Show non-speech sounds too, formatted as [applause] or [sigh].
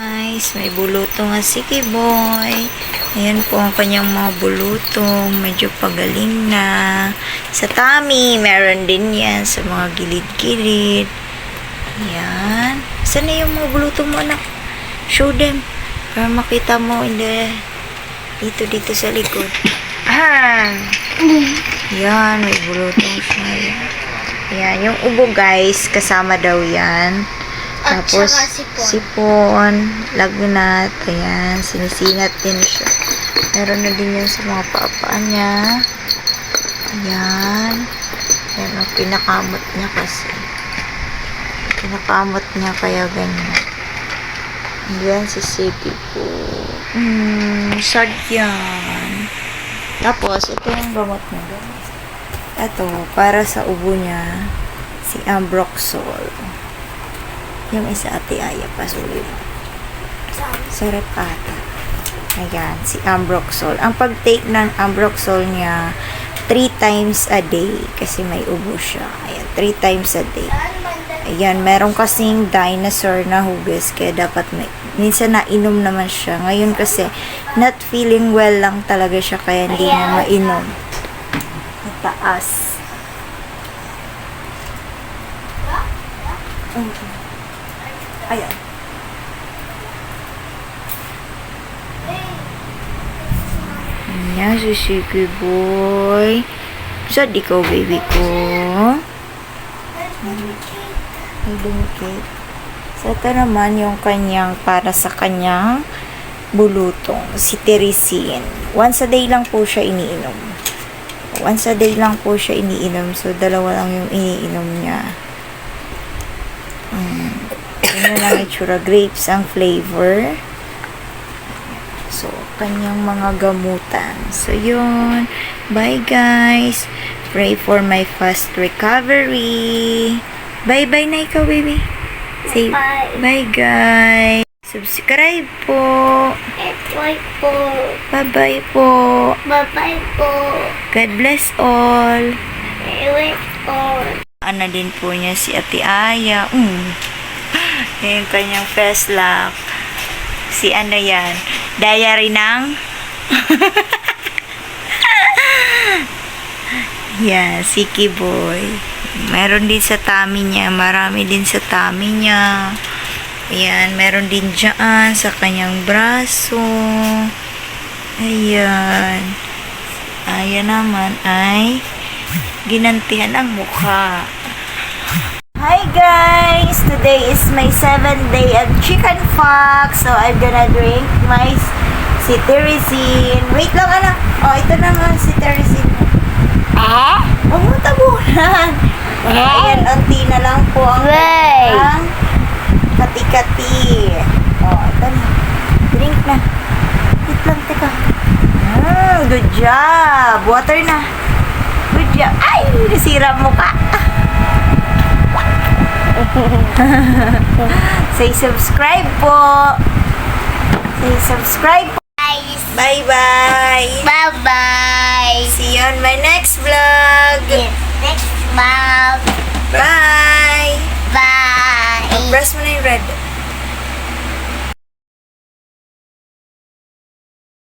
Guys, may bulutong nga si Kiboy. Ayan po ang kanyang mga bulutong. Medyo pagaling na. Sa tummy, meron din yan. Sa mga gilid-gilid. Ayan. Saan na yung mga bulutong mo, anak? Show them. Para makita mo. Hindi. Dito, dito sa likod. Ah! Yan, may bulutong siya. Yan, yung ubo guys, kasama daw yan. Tapos, sipon. sipon, lagnat, ayan, sinisinat din siya. Meron na din yan sa mga paapaan niya. Ayan. Ayan, ang pinakamot niya kasi. Pinakamot niya kaya ganyan. Ayan, si Sipi po. Hmm, sad yan. Tapos, ito yung gamot niya. guys. Ito, para sa ubo niya, si Ambroxol. Yung isa ate Aya pasulit. Sa repata. Ayan, si Ambroxol. Ang pag-take ng Ambroxol niya, 3 times a day. Kasi may ubo siya. Ayan, 3 times a day. Ayan, meron kasing dinosaur na hugas. Kaya dapat may... Minsan nainom naman siya. Ngayon kasi, not feeling well lang talaga siya. Kaya hindi niya mainom. Mataas. Ayan. Ayan, si Sige Boy. Sad ikaw, baby ko. Ay, dumikit. So, ito naman yung kanyang, para sa kanyang bulutong, si Teresin. Once a day lang po siya iniinom. Once a day lang po siya iniinom. So, dalawa lang yung iniinom niya. Mm. Ano lang itsura. Grapes ang flavor. So, kanyang mga gamutan. So, yun. Bye, guys. Pray for my fast recovery. Bye-bye na ikaw, baby. Say Bye. bye, guys. Subscribe po. Etoy po. Bye-bye po. Bye-bye po. God bless all. Ewe po. Ano din po niya si Ate Aya. Mm. Yung kanyang first lock. Si ano yan? Diary ng... [laughs] yan, si Kiboy. Meron din sa tummy niya. Marami din sa tummy niya. Ayan, meron din dyan sa kanyang braso. Ayan. Ayan naman ay ginantihan ang mukha. Hi guys! Today is my 7th day of chicken fox. So I'm gonna drink my cetirizine. Wait lang anak. Oh, ito na nga cetirizine. Eh? Huwag mo tabunan. Ayan, unti na lang po ang kanyang kati-kati. Oh, ito na. Drink na. Wait lang, teka. Mm, good job. Water na. Good job. Ay, nasira mo ka. [laughs] Say subscribe po. Say subscribe po. Guys. Bye-bye. Bye-bye. See you on my next vlog. Yes. Next month. Bye. Bye. Press mo na yung red.